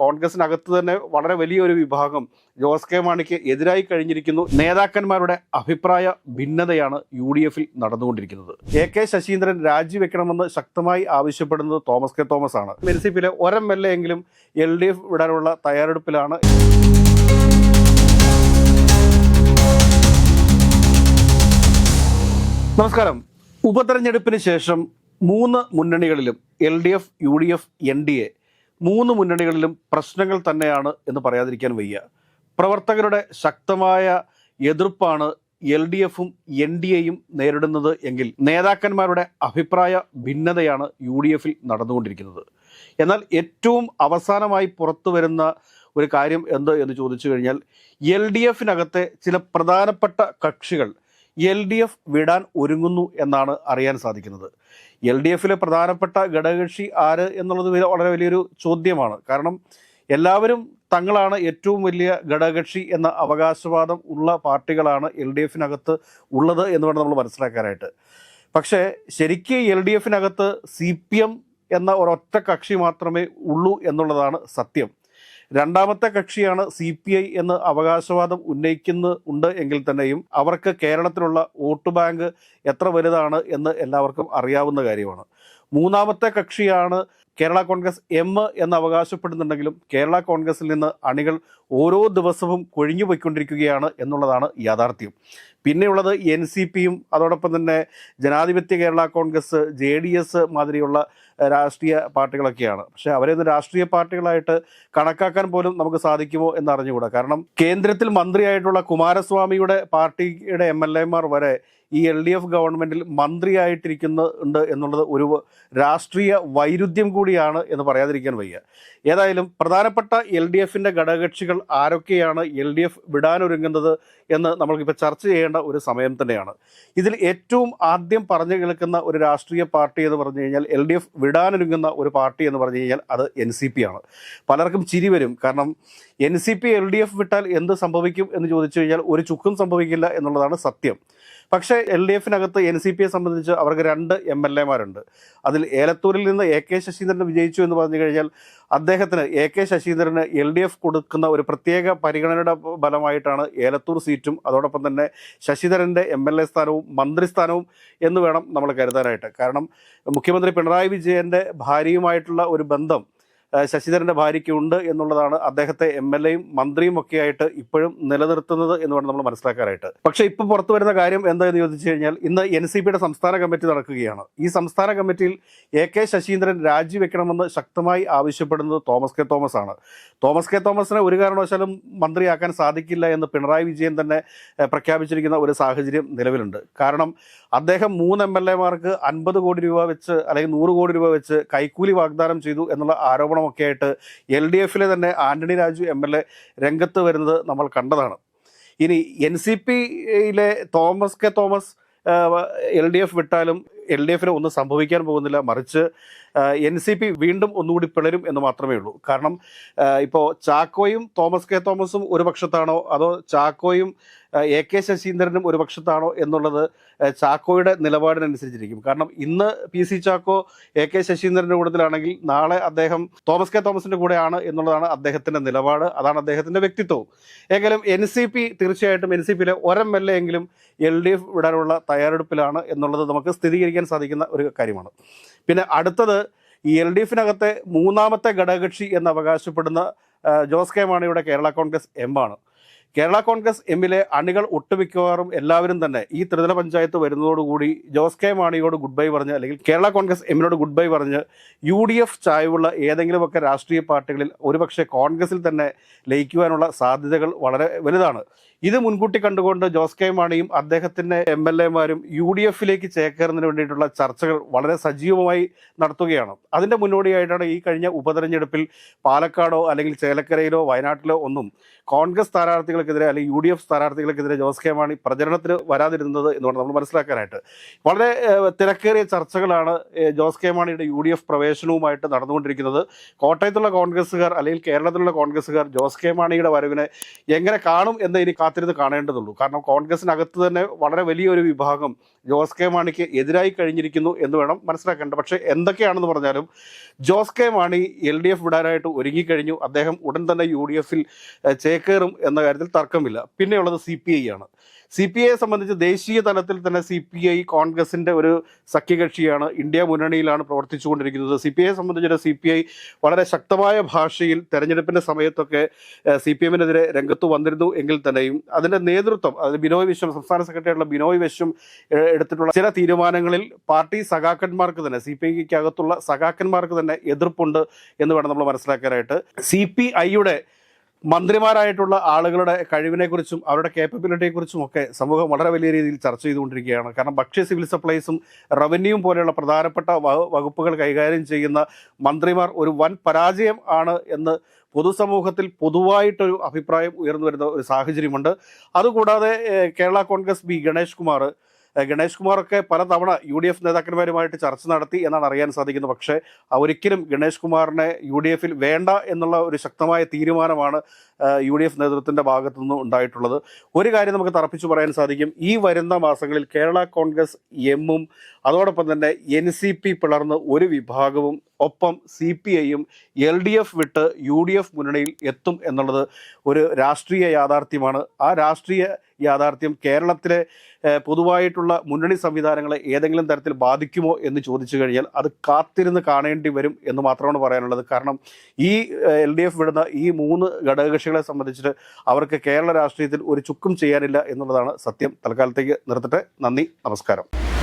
കോൺഗ്രസിനകത്ത് തന്നെ വളരെ വലിയൊരു വിഭാഗം ജോസ് കെ മാണിക്ക് എതിരായി കഴിഞ്ഞിരിക്കുന്നു. നേതാക്കന്മാരുടെ അഭിപ്രായ ഭിന്നതയാണ് യു ഡി എഫിൽ നടന്നുകൊണ്ടിരിക്കുന്നത്. എ കെ ശശീന്ദ്രൻ രാജിവെക്കണമെന്ന് ശക്തമായി ആവശ്യപ്പെടുന്നത് തോമസ് കെ തോമസ് ആണ്. പിയിലെ ഒരെം എൽ എങ്കിലും എൽ ഡി എഫ് വിടാനുള്ള തയ്യാറെടുപ്പിലാണ്. നമസ്കാരം. ഉപതെരഞ്ഞെടുപ്പിന് ശേഷം മൂന്ന് മുന്നണികളിലും L D F U D F N D A മൂന്ന് മുന്നണികളിലും പ്രശ്നങ്ങൾ തന്നെയാണ് എന്ന് പറയാതിരിക്കാൻ വയ്യ. പ്രവർത്തകരുടെ ശക്തമായ എതിർപ്പാണ് എൽ ഡി എഫും എൻ ഡി എയും നേരിടുന്നത് എങ്കിൽ നേതാക്കന്മാരുടെ അഭിപ്രായ ഭിന്നതയാണ് യു ഡി എഫിൽ നടന്നുകൊണ്ടിരിക്കുന്നത്. എന്നാൽ ഏറ്റവും അവസാനമായി പുറത്തു വരുന്ന ഒരു കാര്യം എന്ത് എന്ന് ചോദിച്ചു കഴിഞ്ഞാൽ എൽ ഡി എഫിനകത്തെ ചില പ്രധാനപ്പെട്ട കക്ഷികൾ എൽ ഡി എഫ് വിടാൻ ഒരുങ്ങുന്നു എന്നാണ് അറിയാൻ സാധിക്കുന്നത്. എൽ ഡി എഫിലെ പ്രധാനപ്പെട്ട ഘടകകക്ഷി ആര് എന്നുള്ളത് വളരെ വലിയൊരു ചോദ്യമാണ്. കാരണം എല്ലാവരും തങ്ങളാണ് ഏറ്റവും വലിയ ഘടകകക്ഷി എന്ന അവകാശവാദം ഉള്ള പാർട്ടികളാണ് എൽ ഡി എഫിനകത്ത് ഉള്ളത് എന്ന് വേണം നമ്മൾ മനസ്സിലാക്കാനായിട്ട്. പക്ഷേ ശരിക്ക് എൽ ഡി എഫിനകത്ത് സി പി എം എന്ന ഒരൊറ്റ കക്ഷി മാത്രമേ ഉള്ളൂ എന്നുള്ളതാണ് സത്യം. രണ്ടാമത്തെ കക്ഷിയാണ് സി പി ഐ എന്ന് അവകാശവാദം ഉന്നയിക്കുന്നുണ്ട് എങ്കിൽ തന്നെയും അവർക്ക് കേരളത്തിലുള്ള വോട്ട് ബാങ്ക് എത്ര വലുതാണ് എന്ന് എല്ലാവർക്കും അറിയാവുന്ന കാര്യമാണ്. മൂന്നാമത്തെ കക്ഷിയാണ് കേരള കോൺഗ്രസ് എം എന്ന് അവകാശപ്പെടുന്നുണ്ടെങ്കിലും കേരള കോൺഗ്രസിൽ നിന്ന് അണികൾ ഓരോ ദിവസവും കൊഴിഞ്ഞു പോയിക്കൊണ്ടിരിക്കുകയാണ് എന്നുള്ളതാണ് യാഥാർത്ഥ്യം. പിന്നെയുള്ളത് എൻ സി പിയും അതോടൊപ്പം തന്നെ ജനാധിപത്യ Kerala Congress J D S മാതിരിയുള്ള രാഷ്ട്രീയ പാർട്ടികളൊക്കെയാണ്. പക്ഷെ അവരെ ഒന്ന് രാഷ്ട്രീയ പാർട്ടികളായിട്ട് കണക്കാക്കാൻ പോലും നമുക്ക് സാധിക്കുമോ എന്ന് അറിഞ്ഞുകൂടാ കാരണം കേന്ദ്രത്തിൽ മന്ത്രിയായിട്ടുള്ള കുമാരസ്വാമിയുടെ പാർട്ടിയുടെ എം എൽ എമാർ വരെ ഈ എൽ ഡി എഫ് ഗവൺമെന്റിൽ മന്ത്രിയായിട്ടിരിക്കുന്നുണ്ട് എന്നുള്ളത് ഒരു രാഷ്ട്രീയ വൈരുദ്ധ്യം കൂടിയാണ് എന്ന് പറയാതിരിക്കാൻ വയ്യ. ഏതായാലും പ്രധാനപ്പെട്ട എൽ ഡി എഫിന്റെ ഘടകകക്ഷികൾ ആരൊക്കെയാണ് എൽ ഡി എഫ് വിടാനൊരുങ്ങുന്നത് എന്ന് നമ്മൾക്കിപ്പോൾ ചർച്ച ചെയ്യേണ്ട ഒരു സമയം തന്നെയാണ്. ഇതിൽ ഏറ്റവും ആദ്യം പറഞ്ഞു കേൾക്കുന്ന ഒരു രാഷ്ട്രീയ പാർട്ടി എന്ന് പറഞ്ഞു കഴിഞ്ഞാൽ എൽ ഡി എഫ് വിടാനൊരുങ്ങുന്ന ഒരു പാർട്ടി എന്ന് പറഞ്ഞു കഴിഞ്ഞാൽ അത് എൻ സി പി ആണ്. പലർക്കും ചിരി വരും. കാരണം N C P L D F വിട്ടാൽ എന്ത് സംഭവിക്കും എന്ന് ചോദിച്ചു കഴിഞ്ഞാൽ ഒരു ചുക്കും സംഭവിക്കില്ല എന്നുള്ളതാണ് സത്യം. പക്ഷേ എൽ ഡി എഫിനകത്ത് എൻ സി പിയെ സംബന്ധിച്ച് അവർക്ക് രണ്ട് എം എൽ എമാരുണ്ട് അതിൽ ഏലത്തൂരിൽ നിന്ന് എ കെ ശശീന്ദ്രൻ വിജയിച്ചു എന്ന് പറഞ്ഞു കഴിഞ്ഞാൽ അദ്ദേഹത്തിന് എ കെ ശശീന്ദ്രന് എൽ ഡി എഫ് കൊടുക്കുന്ന ഒരു പ്രത്യേക പരിഗണനയുടെ ഫലമായിട്ടാണ് ഏലത്തൂർ സീറ്റും അതോടൊപ്പം തന്നെ ശശിധരന്റെ എം എൽ എ സ്ഥാനവും മന്ത്രിസ്ഥാനവും എന്ന് വേണം നമ്മൾ കരുതാനായിട്ട്. കാരണം മുഖ്യമന്ത്രി പിണറായി വിജയന്റെ ഭാര്യയുമായിട്ടുള്ള ഒരു ബന്ധം ശശിധരന്റെ ഭാര്യയ്ക്ക് ഉണ്ട് എന്നുള്ളതാണ് അദ്ദേഹത്തെ എം എൽ എയും മന്ത്രിയും ഒക്കെ ആയിട്ട് ഇപ്പോഴും നിലനിർത്തുന്നത് എന്ന് വേണം നമ്മൾ മനസ്സിലാക്കാനായിട്ട്. പക്ഷേ ഇപ്പോൾ പുറത്തു വരുന്ന കാര്യം എന്താണെന്ന് ചോദിച്ചു കഴിഞ്ഞാൽ ഇന്ന് എൻ സി പിയുടെ സംസ്ഥാന കമ്മിറ്റി നടക്കുകയാണ്. ഈ സംസ്ഥാന കമ്മിറ്റിയിൽ എ കെ ശശീന്ദ്രൻ രാജിവെക്കണമെന്ന് ശക്തമായി ആവശ്യപ്പെടുന്നത് തോമസ് കെ തോമസ് ആണ് തോമസ് കെ തോമസിനെ ഒരു കാരണവശാലും മന്ത്രിയാക്കാൻ സാധിക്കില്ല എന്ന് പിണറായി വിജയൻ തന്നെ പ്രഖ്യാപിച്ചിരിക്കുന്ന ഒരു സാഹചര്യം നിലവിലുണ്ട്. കാരണം അദ്ദേഹം മൂന്ന് എം എൽ എമാർക്ക് അൻപത് കോടി രൂപ വെച്ച് അല്ലെങ്കിൽ നൂറ് കോടി രൂപ വെച്ച് കൈക്കൂലി വാഗ്ദാനം ചെയ്തു എന്നുള്ള ആരോപണമൊക്കെ ആയിട്ട് എൽ ഡി എഫിലെ തന്നെ Antony Raju M L A രംഗത്ത് വരുന്നത് നമ്മൾ കണ്ടതാണ്. ഇനി എൻ സി പിയിലെ Thomas K Thomas L D F വിട്ടാലും എൽ ഡി എഫിന് ഒന്നും സംഭവിക്കാൻ പോകുന്നില്ല. മറിച്ച് എൻ സി പി വീണ്ടും ഒന്നുകൂടി പിളരും എന്ന് മാത്രമേ ഉള്ളൂ. കാരണം ഇപ്പോൾ ചാക്കോയും തോമസ് കെ തോമസും ഒരു പക്ഷത്താണോ? അതോ ചാക്കോയും എ കെ ശശീന്ദ്രനും ഒരു പക്ഷത്താണോ എന്നുള്ളത് ചാക്കോയുടെ നിലപാടിനനുസരിച്ചിരിക്കും. കാരണം ഇന്ന് P C Chacko A K ശശീന്ദ്രന്റെ കൂട്ടത്തിലാണെങ്കിൽ നാളെ അദ്ദേഹം തോമസ് കെ തോമസിന്റെ കൂടെയാണ് എന്നുള്ളതാണ് അദ്ദേഹത്തിന്റെ നിലപാട് അതാണ് അദ്ദേഹത്തിന്റെ വ്യക്തിത്വവും. എങ്കിലും എൻ സി പി തീർച്ചയായിട്ടും എൻ സി പിയിലെ ഒരം എങ്കിലും എൽ ഡി എഫ് വിടാനുള്ള തയ്യാറെടുപ്പിലാണ് എന്നുള്ളത് നമുക്ക് സ്ഥിരീകരിക്കാൻ സാധിക്കുന്ന ഒരു കാര്യമാണ്. പിന്നെ അടുത്തത് ഈ എൽ ഡി എഫിനകത്തെ മൂന്നാമത്തെ ഘടകകക്ഷി എന്ന് അവകാശപ്പെടുന്ന ജോസ് കെ മാണിയുടെ കേരള കോൺഗ്രസ് എം ആണ്. കേരള കോൺഗ്രസ് എമ്മിലെ അണികൾ ഒട്ടുമിക്കവാറും എല്ലാവരും തന്നെ ഈ ത്രിതല പഞ്ചായത്ത് വരുന്നതോടുകൂടി ജോസ് കെ മാണിയോട് ഗുഡ് ബൈ പറഞ്ഞ് അല്ലെങ്കിൽ കേരള കോൺഗ്രസ് എമ്മിനോട് ഗുഡ് ബൈ പറഞ്ഞ് യു ഡി എഫ് ചായവുള്ള ഏതെങ്കിലുമൊക്കെ രാഷ്ട്രീയ പാർട്ടികളിൽ ഒരുപക്ഷെ കോൺഗ്രസിൽ തന്നെ ലയിക്കുവാനുള്ള സാധ്യതകൾ വളരെ വലുതാണ്. ഇത് മുൻകൂട്ടി കണ്ടുകൊണ്ട് ജോസ് കെ മാണിയും അദ്ദേഹത്തിന്റെ എം എൽ എമാരും യു ഡി എഫിലേക്ക് ചേക്കേറുന്നതിന് വേണ്ടിയിട്ടുള്ള ചർച്ചകൾ വളരെ സജീവമായി നടത്തുകയാണ്. അതിന്റെ മുന്നോടിയായിട്ടാണ് ഈ കഴിഞ്ഞ ഉപതെരഞ്ഞെടുപ്പിൽ പാലക്കാടോ അല്ലെങ്കിൽ ചേലക്കരയിലോ വയനാട്ടിലോ ഒന്നും കോൺഗ്രസ് സ്ഥാനാർത്ഥികൾ സ്ഥാനാർത്ഥികൾക്കെതിരെ അല്ലെങ്കിൽ യു ഡി എഫ് സ്ഥാനാർത്ഥികൾക്കെതിരെ ജോസ് കെ മാണി പ്രചരണത്തിന് വരാതിരുന്നത് എന്ന് വേണം നമ്മൾ മനസ്സിലാക്കാനായിട്ട്. വളരെ തിരക്കേറിയ ചർച്ചകളാണ് ജോസ് കെ മാണിയുടെ യു ഡി എഫ് പ്രവേശനവുമായിട്ട് നടന്നുകൊണ്ടിരിക്കുന്നത്. കോട്ടയത്തുള്ള കോൺഗ്രസ്സുകാർ അല്ലെങ്കിൽ കേരളത്തിലുള്ള കോൺഗ്രസ്സുകാർ ജോസ് കെ മാണിയുടെ വരവിനെ എങ്ങനെ കാണും എന്ന് ഇനി കാത്തിരുന്ന് കാണേണ്ടതുള്ളൂ. കാരണം കോൺഗ്രസിനകത്ത് തന്നെ വളരെ വലിയൊരു വിഭാഗം ജോസ് കെ മാണിക്ക് എതിരായി കഴിഞ്ഞിരിക്കുന്നു എന്ന് വേണം മനസ്സിലാക്കേണ്ടത് പക്ഷേ എന്തൊക്കെയാണെന്ന് പറഞ്ഞാലും Jose K Mani L D F വിടാനായിട്ട് ഒരുങ്ങിക്കഴിഞ്ഞു. അദ്ദേഹം ഉടൻ തന്നെ യു ഡി എഫിൽ ചേക്കേറും എന്ന കാര്യത്തിൽ തർക്കമില്ല. പിന്നെയുള്ളത് സി പി ഐ ആണ്. സി പി ഐയെ സംബന്ധിച്ച് ദേശീയ തലത്തിൽ തന്നെ സി പി ഐ കോൺഗ്രസിന്റെ ഒരു സഖ്യകക്ഷിയാണ് ഇന്ത്യ മുന്നണിയിലാണ് പ്രവർത്തിച്ചുകൊണ്ടിരിക്കുന്നത്. സി പി ഐയെ സംബന്ധിച്ചിട്ട് സി പി ഐ വളരെ ശക്തമായ ഭാഷയിൽ തെരഞ്ഞെടുപ്പിന്റെ സമയത്തൊക്കെ സി പി എമ്മിനെതിരെ രംഗത്ത് വന്നിരുന്നു എങ്കിൽ തന്നെയും അതിന്റെ നേതൃത്വം അത് ബിനോയ് വിശ്വം സംസ്ഥാന സെക്രട്ടറിയായിട്ടുള്ള ബിനോയ് വിശ്വം എടുത്തിട്ടുള്ള ചില തീരുമാനങ്ങളിൽ പാർട്ടി സഖാക്കന്മാർക്ക് തന്നെ സി പി ഐക്കകത്തുള്ള സഖാക്കന്മാർക്ക് തന്നെ എതിർപ്പുണ്ട് എന്ന് വേണം നമ്മൾ മനസ്സിലാക്കാനായിട്ട്. സി പി ഐയുടെ മന്ത്രിമാരായിട്ടുള്ള ആളുകളുടെ കഴിവിനെക്കുറിച്ചും അവരുടെ കേപ്പബിലിറ്റിയെക്കുറിച്ചും ഒക്കെ സമൂഹം വളരെ വലിയ രീതിയിൽ ചർച്ച ചെയ്തുകൊണ്ടിരിക്കുകയാണ്. കാരണം ഭക്ഷ്യ സിവിൽ സപ്ലൈസും റവന്യൂവും പോലെയുള്ള പ്രധാനപ്പെട്ട വകുപ്പുകൾ കൈകാര്യം ചെയ്യുന്ന മന്ത്രിമാർ ഒരു വൻ പരാജയം ആണ് എന്ന് പൊതുസമൂഹത്തിൽ പൊതുവായിട്ടൊരു അഭിപ്രായം ഉയർന്നു വരുന്ന ഒരു സാഹചര്യമുണ്ട്. അതുകൂടാതെ കേരള കോൺഗ്രസ് ബി ഗണേഷ് കുമാർ ഗണേഷ് കുമാറൊക്കെ പലതവണ യു ഡി എഫ് നേതാക്കന്മാരുമായിട്ട് ചർച്ച നടത്തി എന്നാണ് അറിയാൻ സാധിക്കുന്നത്. പക്ഷേ ഒരിക്കലും ഗണേഷ് കുമാറിനെ യു ഡി എഫിൽ വേണ്ട എന്നുള്ള ഒരു ശക്തമായ തീരുമാനമാണ് യു ഡി എഫ് നേതൃത്വത്തിന്റെ ഭാഗത്തു നിന്ന് ഉണ്ടായിട്ടുള്ളത്. ഒരു കാര്യം നമുക്ക് തറപ്പിച്ചു പറയാൻ സാധിക്കും. ഈ വരുന്ന മാസങ്ങളിൽ കേരള കോൺഗ്രസ് എമ്മും അതോടൊപ്പം തന്നെ എൻ സി പി പിളർന്ന് ഒരു വിഭാഗവും ഒപ്പം സി പി ഐയും എൽ ഡി എഫ് വിട്ട് യു ഡി എഫ് മുന്നണിയിൽ എത്തും എന്നുള്ളത് ഒരു രാഷ്ട്രീയ യാഥാർത്ഥ്യമാണ്. ആ രാഷ്ട്രീയ യാഥാർത്ഥ്യം കേരളത്തിലെ പൊതുവായിട്ടുള്ള മുന്നണി സംവിധാനങ്ങളെ ഏതെങ്കിലും തരത്തിൽ ബാധിക്കുമോ എന്ന് ചോദിച്ചു കഴിഞ്ഞാൽ അത് കാത്തിരുന്ന് കാണേണ്ടി വരും എന്ന് മാത്രമാണ് പറയാനുള്ളത്. കാരണം ഈ എൽ ഡി എഫ് വിടുന്ന ഈ മൂന്ന് ഘടകകക്ഷികളെ സംബന്ധിച്ചിട്ട് അവർക്ക് കേരള രാഷ്ട്രീയത്തിൽ ഒരു ചുക്കും ചെയ്യാനില്ല എന്നുള്ളതാണ് സത്യം. തൽക്കാലത്തേക്ക് നിർത്തട്ടെ. നന്ദി. നമസ്കാരം.